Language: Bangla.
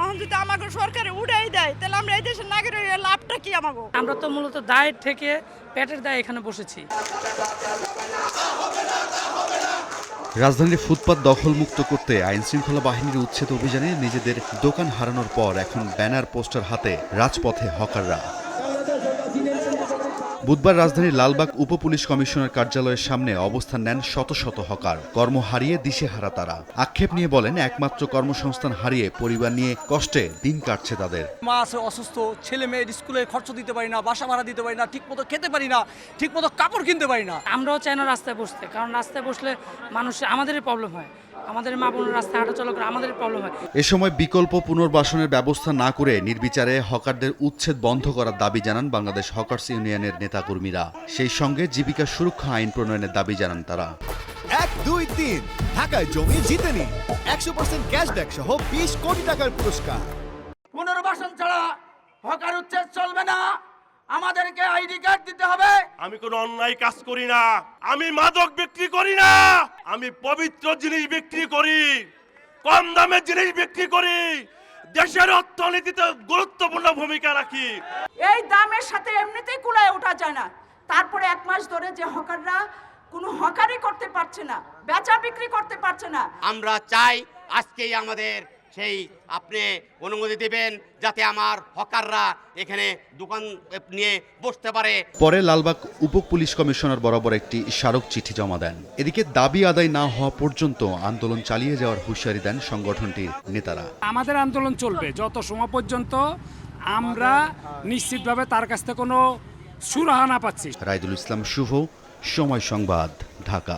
এখন যদি আমাকে সরকারে উড়াই দেয় তাহলে আমরা এই দেশের নাগরিকের লাভটা কি আমাকে আমরা তো মূলত দায়ের থেকে পেটের দায়ে এখানে বসেছি। রাজধানীর ফুটপাত দখলমুক্ত করতে আইন শৃঙ্খলা বাহিনীর উচ্ছেদ অভিযানে নিজেদের দোকান হারানোর পর এখন ব্যানার পোস্টার হাতে রাজপথে হকাররা। বুধবার রাজধানীর লালবাগ উপ পুলিশ কমিশনার কার্যালয়ের সামনে অবস্থান নেন শত শত হকার। কর্ম হারিয়ে দিশেহারা তারা। আক্ষেপ নিয়ে বলেন একমাত্র কর্মসংস্থান হারিয়ে পরিবার নিয়ে কষ্টে দিন কাটছে তাদের। মা আছে অসুস্থ ছেলে মেয়ের স্কুলে খরচ দিতে পারি না বাসা ভাড়া দিতে পারি না ঠিকমতো খেতে পারি না ঠিকমতো কাপড় কিনতে পারি না। আমরাও চাই না রাস্তায় বসতে কারণ রাস্তায় বসলে মানুষ আমাদেরই প্রবলেম হয়। আমাদের মা বোনের রাস্তায় হাঁটাচলা করে আমাদেরই প্রবলেম হয়। এ সময় বিকল্প পুনর্বাসনের ব্যবস্থা না করে নির্বিচারে হকারদের উচ্ছেদ বন্ধ করার দাবি জানান বাংলাদেশ হকার্স ইউনিয়নের নেতাকর্মীরা। সেই সঙ্গে জীবিকা সুরক্ষা আইন প্রণয়নের দাবি জানান তারা। এক দুই তিন। ঢাকায় জমি জিতে নিন একশো পার্সেন্ট ক্যাশব্যাক সহ বিশ কোটি টাকার পুরস্কার। পুনর্বাসন ছাড়া হকার উচ্ছেদ চলবে না। আমাদেরকে আইডি কার্ড দিতে হবে। আমি কোনো অন্যায় কাজ করি না। আমি মাদক বিক্রি করি না। আমি পবিত্র জিনিস বিক্রি করি কম দামের জিনিস বিক্রি করি দেশের অর্থনীতিতে গুরুত্বপূর্ণ ভূমিকা রাখি। এই দামের সাথে এমনিতেই কুলায় ওঠা যায় না। তারপরে এক মাস ধরে যে হকাররা কোনো হকারই করতে পারছে না বেচা বিক্রি করতে পারছে না। আমরা চাই আজকেই আমাদের সেই আপনি অনুমতি দিবেন যাতে আমার হকাররা এখানে দোকান নিয়ে বসতে পারে। পরে লালবাগ উপ পুলিশ কমিশনার বরাবর একটি স্মারক চিঠি জমা দেন। এদিকে দাবি আদায় না হওয়া পর্যন্ত আন্দোলন চালিয়ে যাওয়ার হুঁশিয়ারি দেন সংগঠনটির নেতারা। আমাদের আন্দোলন চলবে। যত সময় পর্যন্ত আমরা নিশ্চিতভাবে তার কাছ থেকে কোনো সুরাহা না পাচ্ছি। রাইদুল ইসলাম শুভ সময় সংবাদ ঢাকা।